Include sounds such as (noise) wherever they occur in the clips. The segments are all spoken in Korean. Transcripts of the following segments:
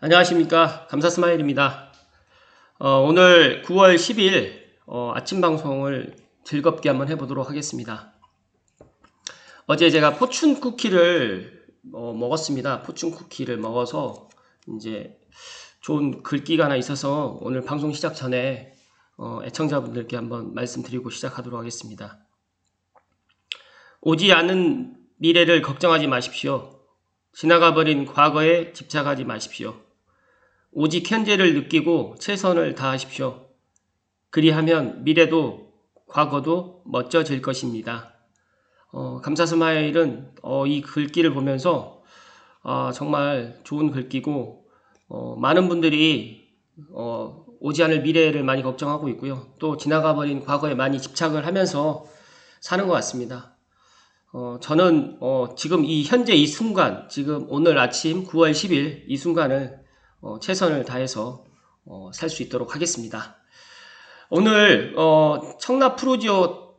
안녕하십니까 감사스마일입니다. 어, 오늘 9월 10일 어, 아침 방송을 즐겁게 한번 해보도록 하겠습니다. 어제 제가 포춘 쿠키를 어, 먹었습니다. 포춘 쿠키를 먹어서 이제 좋은 글귀가 하나 있어서 오늘 방송 시작 전에 어, 애청자분들께 한번 말씀드리고 시작하도록 하겠습니다. 오지 않은 미래를 걱정하지 마십시오. 지나가버린 과거에 집착하지 마십시오. 오직 현재를 느끼고 최선을 다하십시오. 그리하면 미래도 과거도 멋져질 것입니다. 어, 감사 스마일은 어, 이 글귀를 보면서 아, 정말 좋은 글귀고 어, 많은 분들이 어, 오지 않을 미래를 많이 걱정하고 있고요. 또 지나가 버린 과거에 많이 집착을 하면서 사는 것 같습니다. 어, 저는 어, 지금 이 현재 이 순간, 지금 오늘 아침 9월 10일 이 순간을 어, 최선을 다해서 어, 살 수 있도록 하겠습니다. 오늘 어, 청라 프로지오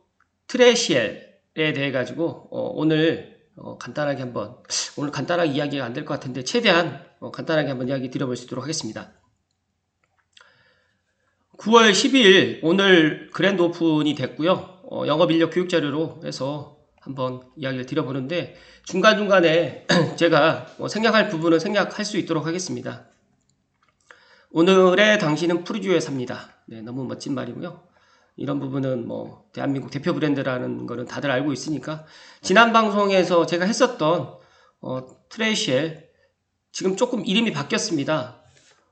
트레시엘에 대해 가지고 어, 오늘 어, 간단하게 한번 오늘 간단하게 이야기가 안 될 것 같은데 최대한 어, 간단하게 한번 이야기 드려볼 수 있도록 하겠습니다. 9월 10일 오늘 그랜드 오픈이 됐고요. 어, 영업 인력 교육 자료로 해서 한번 이야기를 드려보는데 중간중간에 (clears throat) 제가 뭐 생략할 부분은 생략할 수 있도록 하겠습니다. 오늘의 당신은 프루지오에 삽니다. 네, 너무 멋진 말이고요. 이런 부분은 뭐 대한민국 대표 브랜드라는 거는 다들 알고 있으니까 지난 방송에서 제가 했었던 어, 트레이시엘 지금 조금 이름이 바뀌었습니다.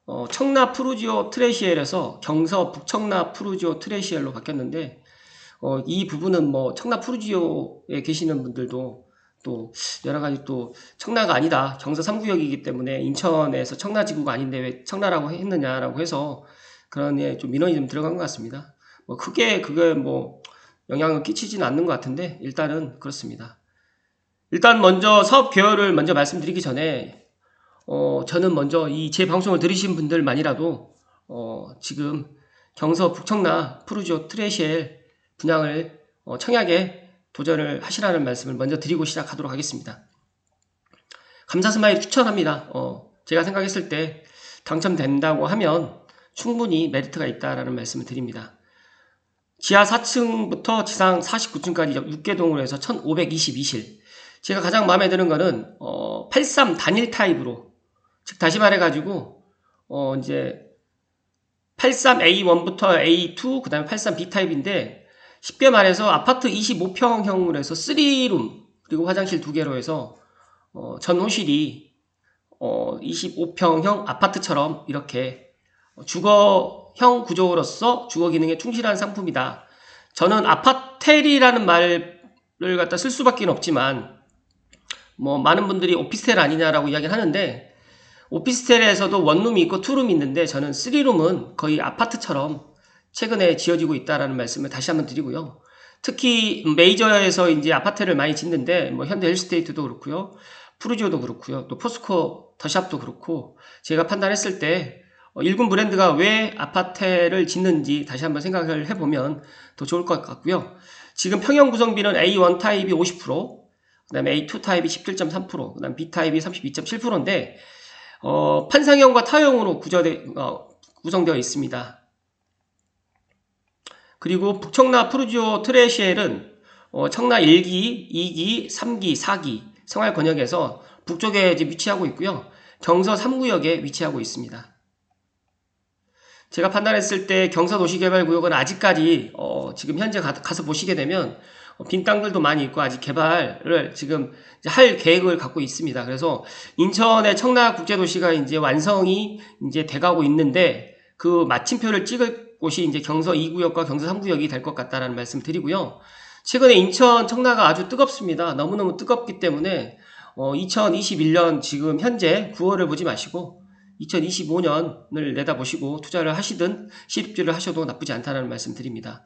어, 청라 프루지오 트레시엘에서 경서 북청라 프루지오 트레시엘로 바뀌었는데 어, 이 부분은 뭐 청라 프루지오에 계시는 분들도 또 여러 가지 또 청라가 아니다 경서 3구역이기 때문에 인천에서 청라 지구가 아닌데 왜 청라라고 했느냐라고 해서 그런 예, 좀 민원이 좀 들어간 것 같습니다. 뭐 크게 그게 뭐 영향을 끼치지는 않는 것 같은데 일단은 그렇습니다. 일단 먼저 사업 개요를 먼저 말씀드리기 전에 어, 저는 먼저 이 제 방송을 들으신 분들만이라도 어, 지금 경서 북청라 프루지오 트레시엘 분양을 어, 청약에 도전을 하시라는 말씀을 먼저 드리고 시작하도록 하겠습니다. 감사 스마일 추천합니다. 어, 제가 생각했을 때 당첨된다고 하면 충분히 메리트가 있다라는 말씀을 드립니다. 지하 4층부터 지상 49층까지 6개 동으로 해서 1522실. 제가 가장 마음에 드는 거는 어, 83 단일 타입으로 즉 다시 말해 가지고 어, 이제 83A1부터 A2 그다음에 83B 타입인데 쉽게 말해서 아파트 25평형으로 해서 3룸 그리고 화장실 두 개로 해서 어, 전호실이 어, 25평형 아파트처럼 이렇게 주거형 구조로서 주거 기능에 충실한 상품이다. 저는 아파텔이라는 말을 갖다 쓸 수밖에 없지만 뭐 많은 분들이 오피스텔 아니냐라고 이야기를 하는데 오피스텔에서도 원룸이 있고 투룸이 있는데 저는 3룸은 거의 아파트처럼 최근에 지어지고 있다라는 말씀을 다시 한번 드리고요. 특히 메이저에서 이제 아파트를 많이 짓는데 뭐 현대 헬스테이트도 그렇고요. 푸르지오도 그렇고요. 또 포스코 더샵도 그렇고 제가 판단했을 때 어, 일군 브랜드가 왜 아파트를 짓는지 다시 한번 생각을 해보면 더 좋을 것 같고요. 지금 평형 구성비는 A1 타입이 50%, 그 다음에 A2 타입이 17.3%, 그 다음 B 타입이 32.7%인데 어, 판상형과 타형으로 구조되, 어, 구성되어 있습니다. 그리고 북청라 프루지오 트레시엘은 어, 청라 1기, 2기, 3기, 4기 생활 권역에서 북쪽에 위치하고 있고요. 경서 3구역에 위치하고 있습니다. 제가 판단했을 때 경서 도시개발구역은 아직까지 어, 지금 현재 가, 서 보시게 되면 어, 빈 땅들도 많이 있고 아직 개발을 지금 할 계획을 갖고 있습니다. 그래서 인천의 청라 국제도시가 이제 완성이 이제 돼가고 있는데 그 마침표를 찍을 곳이 이제 경서 2구역과 경서 3구역이 될 것 같다라는 말씀 드리고요. 최근에 인천 청라가 아주 뜨겁습니다. 너무너무 뜨겁기 때문에 어, 2021년 지금 현재 9월을 보지 마시고 2025년을 내다보시고 투자를 하시든 실입주를 하셔도 나쁘지 않다는 말씀 드립니다.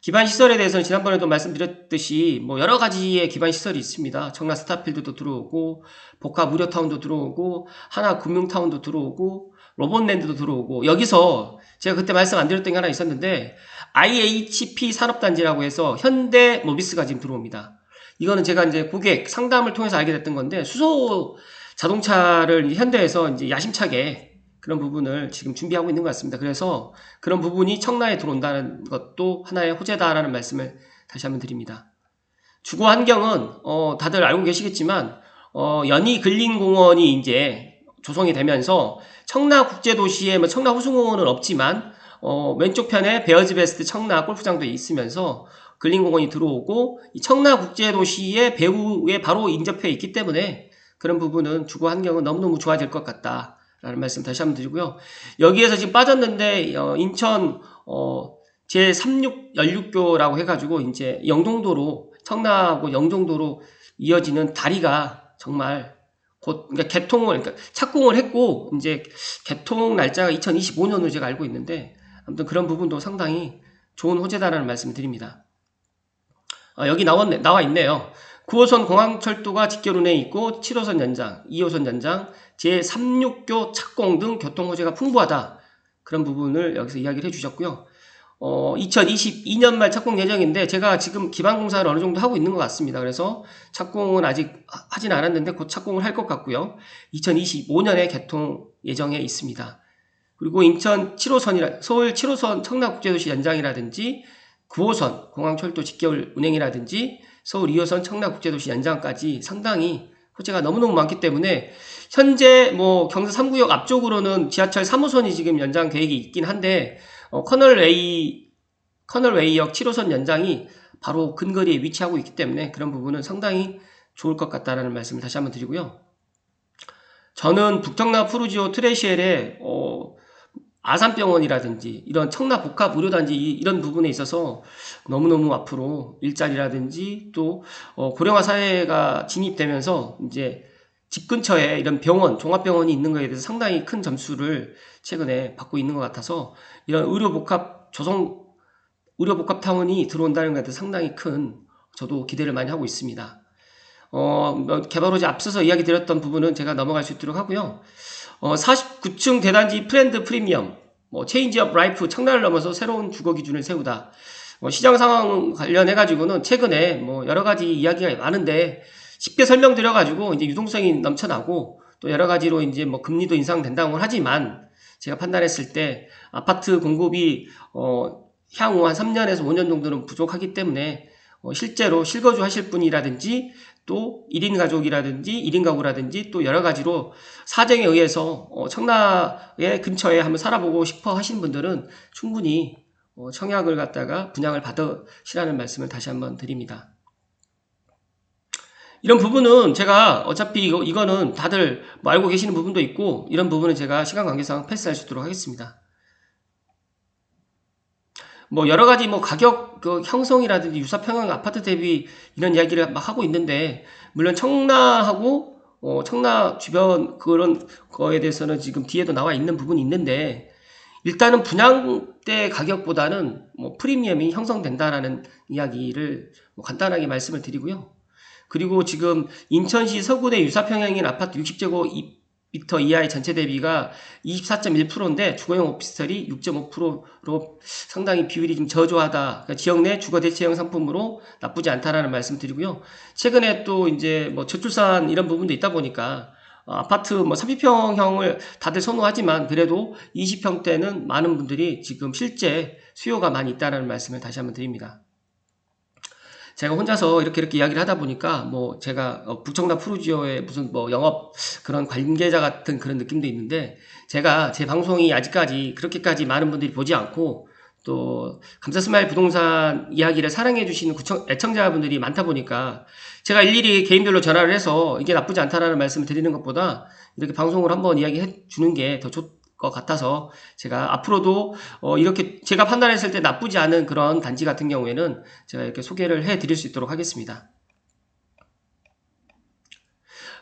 기반 시설에 대해서는 지난번에도 말씀드렸듯이 뭐 여러 가지의 기반 시설이 있습니다. 청라 스타필드도 들어오고 복합 무료타운도 들어오고 하나 금융타운도 들어오고 로봇랜드도 들어오고 여기서 제가 그때 말씀 안 드렸던 게 하나 있었는데 IHP 산업단지라고 해서 현대 모비스가 지금 들어옵니다. 이거는 제가 이제 고객 상담을 통해서 알게 됐던 건데 수소 자동차를 현대에서 이제 야심차게 그런 부분을 지금 준비하고 있는 것 같습니다. 그래서 그런 부분이 청라에 들어온다는 것도 하나의 호재다라는 말씀을 다시 한번 드립니다. 주거 환경은 어, 다들 알고 계시겠지만 어, 연희 근린공원이 이제 조성이 되면서 청라 국제도시에 뭐 청라 호수공원은 없지만 어, 왼쪽 편에 베어즈 베스트 청라 골프장도 있으면서 근린공원이 들어오고 이 청라 국제도시의 배후에 바로 인접해 있기 때문에 그런 부분은 주거 환경은 너무너무 좋아질 것 같다라는 말씀 다시 한번 드리고요. 여기에서 지금 빠졌는데 어, 인천 어, 제36 연륙교라고 해가지고 이제 영종도로 청라하고 영종도로 이어지는 다리가 정말 곧 그러니까 개통을 그러니까 착공을 했고 이제 개통 날짜가 2025년으로 제가 알고 있는데 아무튼 그런 부분도 상당히 좋은 호재다라는 말씀을 드립니다. 아, 여기 나왔네, 나와 있네요. 9호선 공항철도가 직결운에 있고 7호선 연장, 2호선 연장, 제36교 착공 등 교통 호재가 풍부하다. 그런 부분을 여기서 이야기를 해주셨고요. 어, 2022년 말 착공 예정인데 제가 지금 기반 공사를 어느 정도 하고 있는 것 같습니다. 그래서 착공은 아직 하- 하진 않았는데 곧 착공을 할 것 같고요. 2025년에 개통 예정에 있습니다. 그리고 인천 7호선이라 서울 7호선 청라국제도시 연장이라든지 9호선 공항철도 직결 운행이라든지 서울 2호선 청라국제도시 연장까지 상당히 호재가 너무너무 많기 때문에 현재 뭐 경사 3구역 앞쪽으로는 지하철 3호선이 지금 연장 계획이 있긴 한데 어, 커널 웨이 커널 웨이역 7호선 연장이 바로 근거리에 위치하고 있기 때문에 그런 부분은 상당히 좋을 것 같다라는 말씀을 다시 한번 드리고요. 저는 북청라 푸르지오 트레시엘의 어, 아산병원이라든지 이런 청라 복합 의료단지 이- 이런 부분에 있어서 너무너무 앞으로 일자리라든지 또 어, 고령화 사회가 진입되면서 이제 집 근처에 이런 병원, 종합병원이 있는 것에 대해서 상당히 큰 점수를 최근에 받고 있는 것 같아서 이런 의료복합 조성 의료복합타운이 들어온다는 것에 대해서 상당히 큰 저도 기대를 많이 하고 있습니다. 어, 뭐 개발호재 앞서서 이야기 드렸던 부분은 제가 넘어갈 수 있도록 하고요. 어, 49층 대단지 프렌드 프리미엄, 뭐 체인지업 라이프 청라를 넘어서 새로운 주거 기준을 세우다. 뭐 시장 상황 관련해 가지고는 최근에 뭐 여러 가지 이야기가 많은데 쉽게 설명드려 가지고 이제 유동성이 넘쳐나고 또 여러 가지로 이제 뭐 금리도 인상된다고 하지만 제가 판단했을 때 아파트 공급이 어 향후 한 3년에서 5년 정도는 부족하기 때문에 어, 실제로 실거주 하실 분이라든지 또 1인 가족이라든지 1인 가구라든지 또 여러 가지로 사정에 의해서 어, 청라의 근처에 한번 살아보고 싶어 하시는 분들은 충분히 어, 청약을 갖다가 분양을 받으시라는 말씀을 다시 한번 드립니다. 이런 부분은 제가 어차피 이거, 이거는 다들 뭐 알고 계시는 부분도 있고 이런 부분은 제가 시간 관계상 패스할 수 있도록 하겠습니다. 뭐 여러 가지 뭐 가격 그 형성이라든지 유사 평형 아파트 대비 이런 이야기를 막 하고 있는데 물론 청라하고 어 청라 주변 그런 거에 대해서는 지금 뒤에도 나와 있는 부분이 있는데 일단은 분양대 가격보다는 뭐 프리미엄이 형성된다라는 이야기를 뭐 간단하게 말씀을 드리고요. 그리고 지금 인천시 서구대 유사평형인 아파트 60제곱 미터 이하의 전체 대비가 24.1%인데 주거용 오피스텔이 6.5%로 상당히 비율이 좀 저조하다. 그러니까 지역 내 주거 대체형 상품으로 나쁘지 않다라는 말씀 드리고요. 최근에 또 이제 뭐 저출산 이런 부분도 있다 보니까 어, 아파트 뭐 30평형을 다들 선호하지만 그래도 20평대는 많은 분들이 지금 실제 수요가 많이 있다라는 말씀을 다시 한번 드립니다. 제가 혼자서 이렇게 이렇게 이야기를 하다 보니까 뭐 제가 어, 북청라 푸르지오의 무슨 뭐 영업 그런 관계자 같은 그런 느낌도 있는데 제가 제 방송이 아직까지 그렇게까지 많은 분들이 보지 않고 또 감사스마일 부동산 이야기를 사랑해 주시는 구청, 애청자분들이 많다 보니까 제가 일일이 개인별로 전화를 해서 이게 나쁘지 않다라는 말씀을 드리는 것보다 이렇게 방송을 한번 이야기해 주는 게 더 좋 것 같아서 제가 앞으로도 어 이렇게 제가 판단했을 때 나쁘지 않은 그런 단지 같은 경우에는 제가 이렇게 소개를 해 드릴 수 있도록 하겠습니다.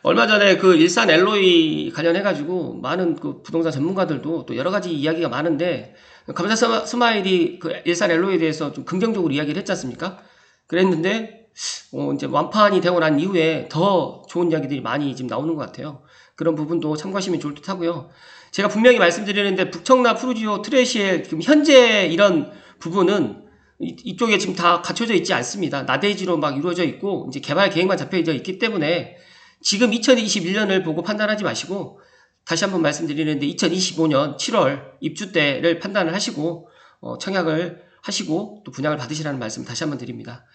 얼마 전에 그 일산 엘로이 관련해가지고 많은 그 부동산 전문가들도 또 여러 가지 이야기가 많은데 감사 스마- 스마일이 그 일산 엘로이에 대해서 좀 긍정적으로 이야기를 했지 않습니까? 그랬는데 어 이제 완판이 되고 난 이후에 더 좋은 이야기들이 많이 지금 나오는 것 같아요. 그런 부분도 참고하시면 좋을 듯 하고요. 제가 분명히 말씀드리는데 북청라 푸르지오 트레시의 지금 현재 이런 부분은 이- 이쪽에 지금 다 갖춰져 있지 않습니다. 나대지로 막 이루어져 있고 이제 개발 계획만 잡혀져 있기 때문에 지금 2021년을 보고 판단하지 마시고 다시 한번 말씀드리는데 2025년 7월 입주 때를 판단을 하시고 어, 청약을 하시고 또 분양을 받으시라는 말씀 다시 한번 드립니다.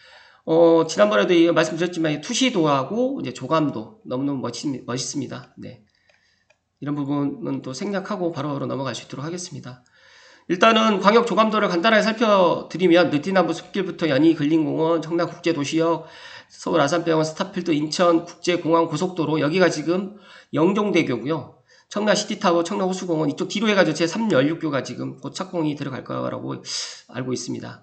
어, 지난번에도 이 말씀드렸지만 이 투시도하고 이제 조감도 너무너무 멋있, 멋있습니다. 네. 이런 부분은 또 생략하고 바로바로 넘어갈 수 있도록 하겠습니다. 일단은 광역 조감도를 간단하게 살펴드리면 느티나무 숲길부터 연희 근린공원, 청라국제도시역, 서울 아산병원, 스타필드, 인천 국제공항 고속도로 여기가 지금 영종대교고요. 청라 시티타워, 청라 호수공원 이쪽 뒤로 해가지고 제 3연륙교가 지금 곧 착공이 들어갈 거라고 알고 있습니다.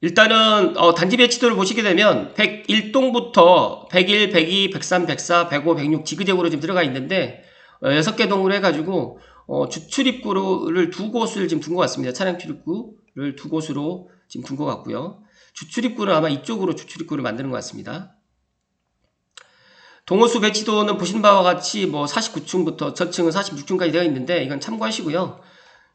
일단은 어, 단지 배치도를 보시게 되면 101동부터 101, 102, 103, 104, 105, 106 지그재그로 지금 들어가 있는데 어, 6개 동으로 해가지고 어, 주 출입구를 두 곳을 지금 둔 것 같습니다. 차량 출입구를 두 곳으로 지금 둔 것 같고요. 주출입구는 아마 이쪽으로 주출입구를 만드는 것 같습니다. 동호수 배치도는 보신 바와 같이 뭐 49층부터 저층은 46층까지 되어 있는데 이건 참고하시고요.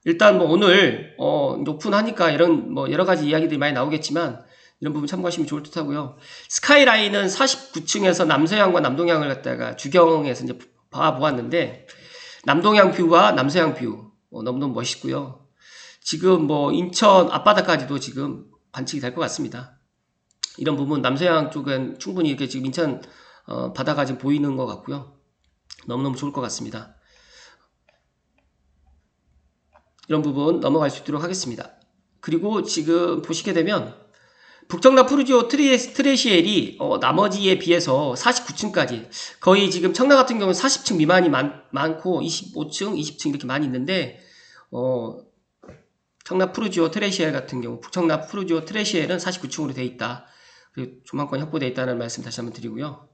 일단 뭐 오늘 어 오픈하니까 이런 뭐 여러 가지 이야기들이 많이 나오겠지만 이런 부분 참고하시면 좋을 듯 하고요. 스카이라인은 49층에서 남서향과 남동향을 갖다가 주경에서 이제 봐보았는데 남동향 뷰와 남서향 뷰 어, 너무너무 멋있고요. 지금 뭐 인천 앞바다까지도 지금 관측이 될 것 같습니다. 이런 부분 남서향 쪽은 충분히 이렇게 지금 인천 어, 바다가 지금 보이는 것 같고요. 너무너무 좋을 것 같습니다. 이런 부분 넘어갈 수 있도록 하겠습니다. 그리고 지금 보시게 되면 푸르지오 트레, 트레시엘이 어, 나머지에 비해서 49층까지 거의 지금 청라 같은 경우는 40층 미만이 많, 많고 25층, 20층 이렇게 많이 있는데 어, 청라 푸르지오 트레시엘 같은 경우 북청라 푸르지오 트레시엘은 49층으로 되어 있다. 그리고 조망권 확보되어 있다는 말씀 다시 한번 드리고요.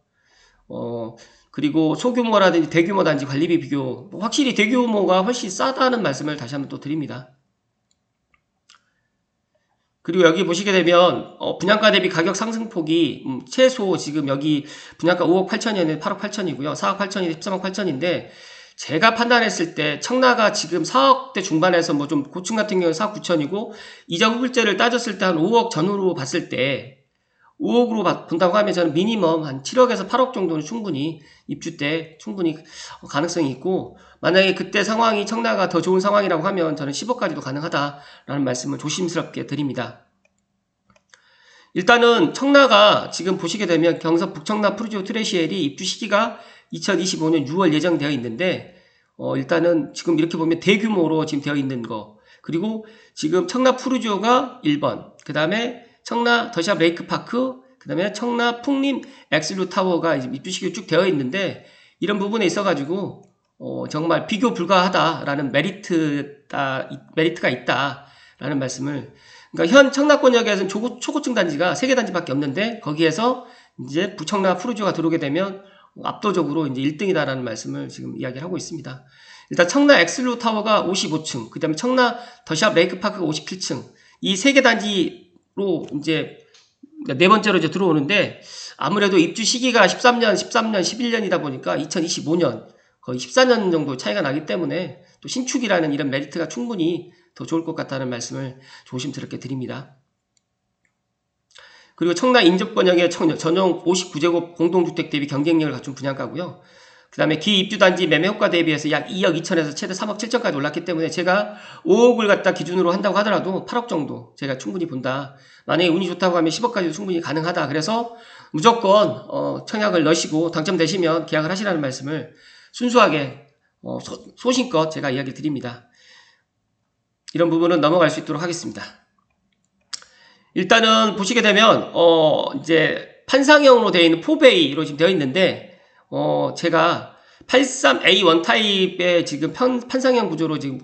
어, 그리고 소규모라든지 대규모 단지 관리비 비교, 뭐 확실히 대규모가 훨씬 싸다는 말씀을 다시 한번 또 드립니다. 그리고 여기 보시게 되면 어, 분양가 대비 가격 상승폭이 음, 최소 지금 여기 분양가 5억 8천이었는데 8억 8천이고요. 4억 8천이 13억 8천인데 제가 판단했을 때 청라가 지금 4억대 중반에서 뭐 좀 고층 같은 경우는 4억 9천이고 이자 후불제를 따졌을 때 한 5억 전후로 봤을 때 5억으로 본다고 하면 저는 미니멈 한 7억에서 8억 정도는 충분히 입주 때 충분히 가능성이 있고 만약에 그때 상황이 청라가 더 좋은 상황이라고 하면 저는 10억까지도 가능하다라는 말씀을 조심스럽게 드립니다. 일단은 청라가 지금 보시게 되면 경서 북청라 프루지오 트레시엘이 입주 시기가 2025년 6월 예정되어 있는데 어 일단은 지금 이렇게 보면 대규모로 지금 되어 있는 거 그리고 지금 청라 프루지오가 1번 그 다음에 청라 더샵 레이크파크, 그 다음에 청라 풍림 엑슬루 타워가 입주식이 쭉 되어 있는데 이런 부분에 있어가지고 어, 정말 비교 불가하다라는 메리트 다, 메리트가 있다라는 말씀을 그러니까 현 청라권역에서는 초고, 초고층 단지가 3개 단지밖에 없는데 거기에서 이제 부청라 프루지오가 들어오게 되면 압도적으로 이제 1등이다라는 말씀을 지금 이야기를 하고 있습니다. 일단 청라 엑슬루 타워가 55층, 그 다음에 청라 더샵 레이크파크가 57층, 이 세 개 단지 로 이제 네 번째로 이제 들어오는데 아무래도 입주 시기가 13년, 13년, 11년이다 보니까 2025년 거의 14년 정도 차이가 나기 때문에 또 신축이라는 이런 메리트가 충분히 더 좋을 것 같다는 말씀을 조심스럽게 드립니다. 그리고 청라 인접권역의 전용 59제곱 공동주택 대비 경쟁력을 갖춘 분양가고요. 그 다음에 기입주단지 매매 효과 대비해서 약 2억 2천에서 최대 3억 7천까지 올랐기 때문에 제가 5억을 갖다 기준으로 한다고 하더라도 8억 정도 제가 충분히 본다. 만약에 운이 좋다고 하면 10억까지도 충분히 가능하다. 그래서 무조건 어, 청약을 넣으시고 당첨되시면 계약을 하시라는 말씀을 순수하게 어, 소, 신껏 제가 이야기 드립니다. 이런 부분은 넘어갈 수 있도록 하겠습니다. 일단은 보시게 되면 어, 이제 판상형으로 되어 있는 포베이로 지금 되어 있는데 어, 제가 83A1 타입의 지금 판, 판상형 구조로 지금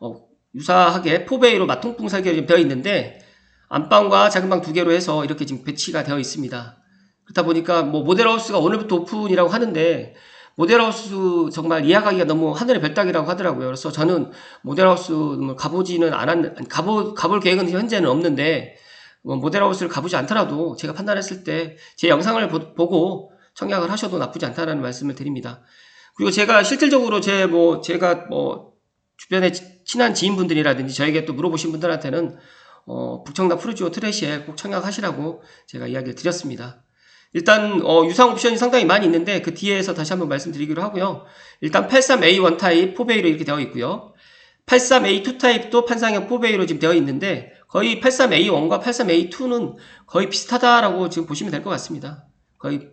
어, 유사하게 포베이로 마통풍 설계로 지금 되어 있는데 안방과 작은 방 두 개로 해서 이렇게 지금 배치가 되어 있습니다. 그렇다 보니까 뭐 모델하우스가 오늘부터 오픈이라고 하는데 모델하우스 정말 예약하기가 너무 하늘의 별따기라고 하더라고요. 그래서 저는 모델하우스 뭐 가보지는 않았, 가보, 가볼 계획은 현재는 없는데 뭐 모델하우스를 가보지 않더라도 제가 판단했을 때 제 영상을 보, 보고 청약을 하셔도 나쁘지 않다는 말씀을 드립니다. 그리고 제가 실질적으로 제 뭐 제가 뭐 주변에 친한 지인분들이라든지 저에게 또 물어보신 분들한테는 어, 북청라 프루지오 트레시에 꼭 청약하시라고 제가 이야기를 드렸습니다. 일단 어, 유상 옵션이 상당히 많이 있는데 그 뒤에서 다시 한번 말씀드리기로 하고요. 일단 83A1 타입 4베이로 이렇게 되어 있고요. 83A2 타입도 판상형 4베이로 지금 되어 있는데 거의 83A1과 83A2는 거의 비슷하다라고 지금 보시면 될 것 같습니다. 거의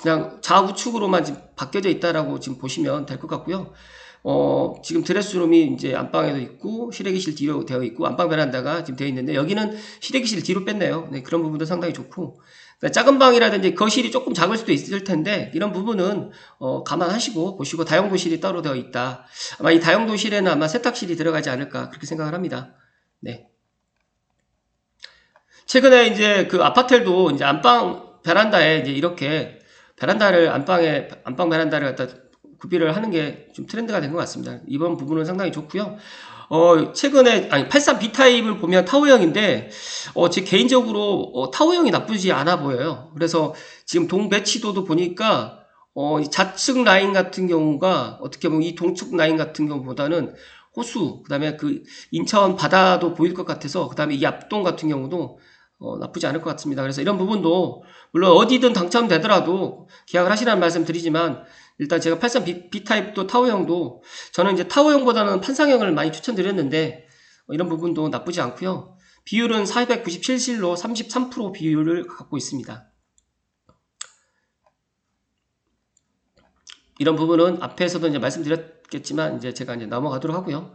그냥 좌우측으로만 지금 바뀌어져 있다라고 지금 보시면 될 것 같고요. 어, 지금 드레스룸이 이제 안방에도 있고 실외기실 뒤로 되어 있고 안방 베란다가 지금 되어 있는데 여기는 실외기실 뒤로 뺐네요. 네, 그런 부분도 상당히 좋고 그러니까 작은 방이라든지 거실이 조금 작을 수도 있을 텐데 이런 부분은 어, 감안하시고 보시고 다용도실이 따로 되어 있다. 아마 이 다용도실에는 아마 세탁실이 들어가지 않을까 그렇게 생각을 합니다. 네. 최근에 이제 그 아파텔도 이제 안방 베란다에 이제 이렇게 베란다를 안방에 안방 베란다를 갖다 구비를 하는 게 좀 트렌드가 된 것 같습니다. 이번 부분은 상당히 좋고요. 어, 최근에, 아니, 83B 타입을 보면 타워형인데, 어, 제 개인적으로, 어, 타워형이 나쁘지 않아 보여요. 그래서 지금 동 배치도도 보니까, 어, 이 좌측 라인 같은 경우가, 어떻게 보면 이 동측 라인 같은 경우보다는 호수, 그 다음에 그 인천 바다도 보일 것 같아서, 그 다음에 이 앞동 같은 경우도, 어, 나쁘지 않을 것 같습니다. 그래서 이런 부분도, 물론 어디든 당첨되더라도 계약을 하시라는 말씀 드리지만, 일단 제가 83B B 타입도 타워형도 저는 이제 타워형보다는 판상형을 많이 추천드렸는데 어, 이런 부분도 나쁘지 않고요. 비율은 497실로 33% 비율을 갖고 있습니다. 이런 부분은 앞에서도 이제 말씀드렸겠지만 이제 제가 이제 넘어가도록 하고요.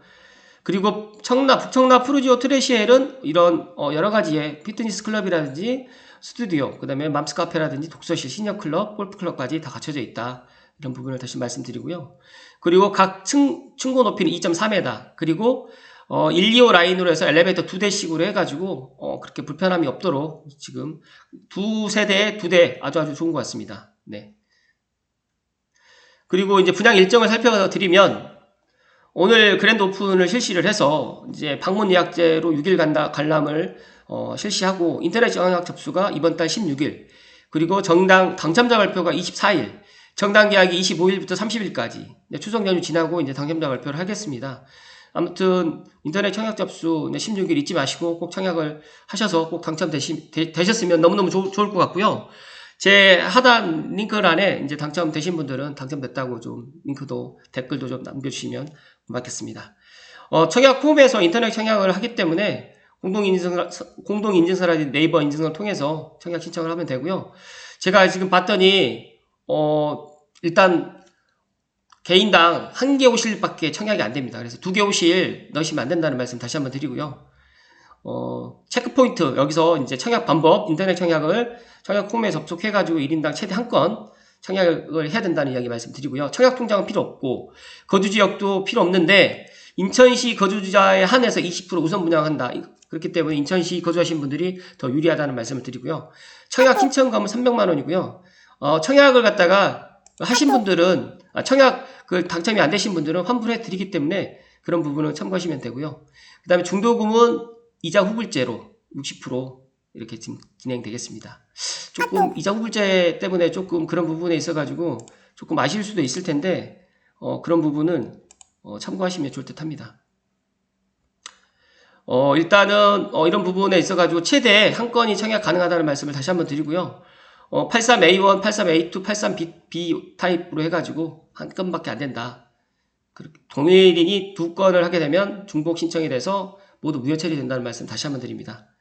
그리고 청라 북청라 푸르지오 트레시엘은 이런 어, 여러 가지의 피트니스 클럽이라든지 스튜디오, 그 다음에 맘스 카페라든지 독서실, 시니어 클럽, 골프 클럽까지 다 갖춰져 있다. 이런 부분을 다시 말씀드리고요. 그리고 각 층, 층고 높이는 2.3m. 그리고 어, 1, 2호 라인으로 해서 엘리베이터 두 대씩으로 해가지고 어, 그렇게 불편함이 없도록 지금 두 세대에 두 대 아주 아주 좋은 것 같습니다. 네. 그리고 이제 분양 일정을 살펴드리면 오늘 그랜드 오픈을 실시를 해서 이제 방문 예약제로 6일 간다 관람을 어, 실시하고 인터넷 영향 접수가 이번 달 16일 그리고 정당 당첨자 발표가 24일 정당 계약이 25일부터 30일까지 추석 연휴 지나고 이제 당첨자 발표를 하겠습니다. 아무튼 인터넷 청약 접수 16일 잊지 마시고 꼭 청약을 하셔서 꼭 당첨되시 되셨으면 너무너무 좋, 좋을 것 같고요. 제 하단 링크란에 이제 당첨되신 분들은 당첨됐다고 좀 링크도 댓글도 좀 남겨주시면 고맙겠습니다. 어, 청약 폼에서 인터넷 청약을 하기 때문에 공동인증서, 공동인증서라든지 네이버 인증서를 통해서 청약 신청을 하면 되고요. 제가 지금 봤더니 어, 일단 개인당 한 개 오실밖에 청약이 안 됩니다. 그래서 두 개 오실 넣으시면 안 된다는 말씀 다시 한번 드리고요. 어, 체크포인트 여기서 이제 청약 방법 인터넷 청약을 청약 홈에 접속해가지고 1인당 최대 한 건 청약을 해야 된다는 이야기 말씀드리고요. 청약 통장은 필요 없고 거주 지역도 필요 없는데 인천시 거주자에 한해서 20% 우선 분양한다. 그렇기 때문에 인천시 거주하신 분들이 더 유리하다는 말씀을 드리고요. 청약 신청금은 300만 원이고요. 어, 청약을 갖다가 하신 분들은 아, 청약 그 당첨이 안 되신 분들은 환불해 드리기 때문에 그런 부분은 참고하시면 되고요. 그다음에 중도금은 이자 후불제로 60% 이렇게 지금 진행되겠습니다. 조금 이자 후불제 때문에 조금 그런 부분에 있어가지고 조금 아실 수도 있을 텐데 어, 그런 부분은 어, 참고하시면 좋을 듯합니다. 어, 일단은 어, 이런 부분에 있어가지고 최대 한 건이 청약 가능하다는 말씀을 다시 한번 드리고요. 어, 83A1, 83A2, 83B 타입으로 해가지고 한 건밖에 안 된다. 동일인이 두 건을 하게 되면 중복 신청이 돼서 모두 무효 처리된다는 말씀 다시 한번 드립니다.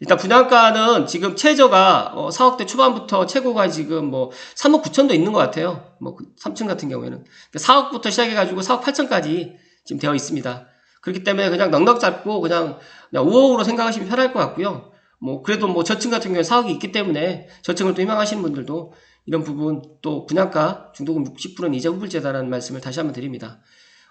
일단 분양가는 지금 최저가 어, 4억대 초반부터 최고가 지금 뭐 3억 9천도 있는 것 같아요. 뭐 3층 같은 경우에는 4억부터 그러니까 시작해가지고 4억 8천까지 지금 되어 있습니다. 그렇기 때문에 그냥 넉넉 잡고 그냥, 그냥 5억으로 생각하시면 편할 것 같고요. 뭐 그래도 뭐 저층 같은 경우에 4억이 있기 때문에 저층을 또 희망하시는 분들도 이런 부분 또 분양가 중도금 60%는 이자 후불제다라는 말씀을 다시 한번 드립니다.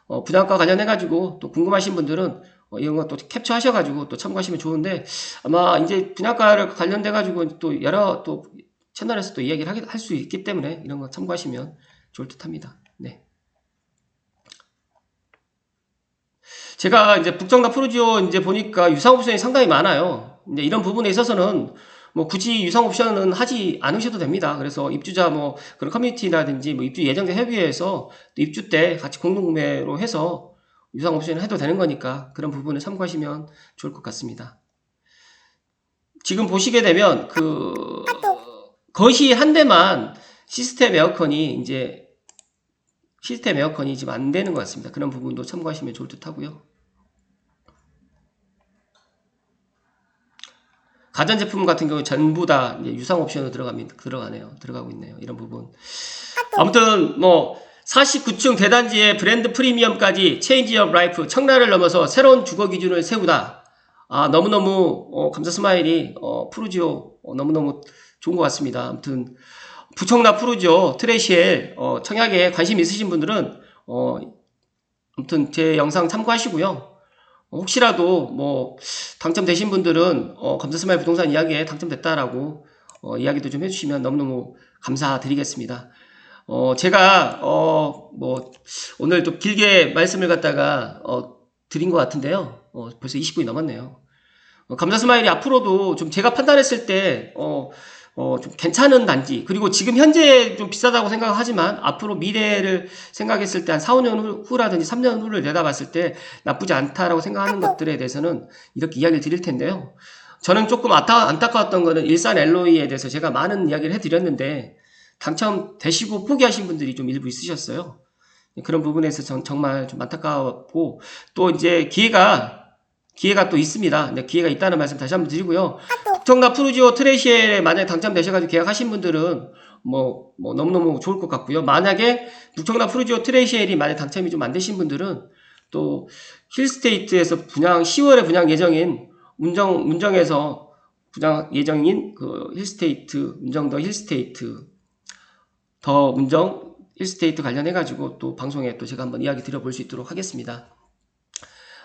어, 분양가 관련해가지고 또 궁금하신 분들은 어, 이런 거 또 캡처하셔가지고 또 참고하시면 좋은데 아마 이제 분양가를 관련돼가지고 또 여러 또 채널에서 또 이야기를 할 수 있기 때문에 이런 거 참고하시면 좋을 듯 합니다. 네. 제가 이제 북정답 프로지오 이제 보니까 유상 옵션이 상당히 많아요. 이제 이런 부분에 있어서는 뭐 굳이 유상 옵션은 하지 않으셔도 됩니다. 그래서 입주자 뭐 그런 커뮤니티라든지 뭐 입주 예정자 협의회에서 또 입주 때 같이 공동구매로 해서 유상 옵션을 해도 되는 거니까 그런 부분을 참고하시면 좋을 것 같습니다. 지금 보시게 되면 그 거실 한 대만 시스템 에어컨이 이제 시스템 에어컨이 지금 안 되는 것 같습니다. 그런 부분도 참고하시면 좋을 듯 하고요. 가전제품 같은 경우 전부 다 유상 옵션으로 들어갑니다. 들어가네요. 들어가고 있네요. 이런 부분. 아무튼 뭐 49층 대단지의 브랜드 프리미엄까지 체인지 업 라이프 청라를 넘어서 새로운 주거 기준을 세우다. 아 너무너무 어, 감사 스마일이 어, 푸르지오 어, 너무너무 좋은 것 같습니다. 아무튼 부청라 푸르지오 트레시엘 어, 청약에 관심 있으신 분들은 어, 아무튼 제 영상 참고하시고요. 어, 혹시라도 뭐 당첨되신 분들은 어, 감사스마일 부동산 이야기에 당첨됐다라고 어, 이야기도 좀 해주시면 너무너무 감사드리겠습니다. 어, 제가 어, 뭐 오늘 좀 길게 말씀을 갖다가 어, 드린 것 같은데요. 어, 벌써 20분이 넘었네요. 어, 감사스마일이 앞으로도 좀 제가 판단했을 때 어, 어, 좀 괜찮은 단지, 그리고 지금 현재 좀 비싸다고 생각하지만 앞으로 미래를 생각했을 때 한 4, 5년 후, 후라든지 3년 후를 내다봤을 때 나쁘지 않다라고 생각하는 것들에 대해서는 이렇게 이야기를 드릴 텐데요. 저는 조금 안타, 안타까웠던 거는 일산 엘로이에 대해서 제가 많은 이야기를 해드렸는데 당첨되시고 포기하신 분들이 좀 일부 있으셨어요. 그런 부분에서 전 정말 좀 안타까웠고 또 이제 기회가 기회가 또 있습니다. 네, 기회가 있다는 말씀 다시 한번 드리고요. 북청라 푸르지오 트레시엘에 만약에 당첨되셔가지고 계약하신 분들은 뭐, 뭐 너무너무 좋을 것 같고요. 만약에 북청라 푸르지오 트레시엘이 만약 당첨이 좀 안 되신 분들은 또 힐스테이트에서 분양 10월에 분양 예정인 운정 운정에서 분양 예정인 그 힐스테이트 운정더 힐스테이트 더 운정 힐스테이트 관련해 가지고 또 방송에 또 제가 한번 이야기 드려볼 수 있도록 하겠습니다.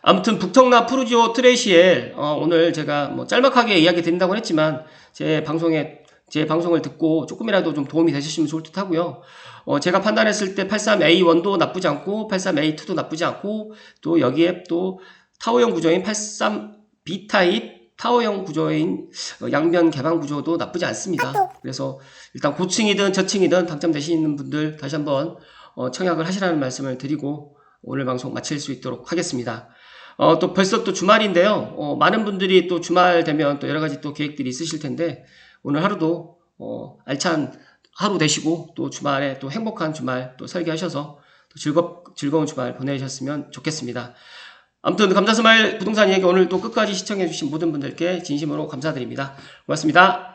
아무튼 북청라 푸르지오 트레시엘 어, 오늘 제가 뭐 짤막하게 이야기 드린다고 했지만 제 방송에 제 방송을 듣고 조금이라도 좀 도움이 되셨으면 좋을 듯 하고요. 어, 제가 판단했을 때 83A1도 나쁘지 않고 83A2도 나쁘지 않고 또 여기에 또 타워형 구조인 83B 타입 타워형 구조인 어, 양면 개방 구조도 나쁘지 않습니다. 그래서 일단 고층이든 저층이든 당첨되시는 분들 다시 한번 어, 청약을 하시라는 말씀을 드리고 오늘 방송 마칠 수 있도록 하겠습니다. 어, 또 벌써 또 주말인데요. 어, 많은 분들이 또 주말 되면 또 여러 가지 또 계획들이 있으실 텐데 오늘 하루도 어, 알찬 하루 되시고 또 주말에 또 행복한 주말 또 설계하셔서 또 즐겁 즐거운 주말 보내셨으면 좋겠습니다. 아무튼 감사스마일 부동산 이야기 오늘 또 끝까지 시청해주신 모든 분들께 진심으로 감사드립니다. 고맙습니다.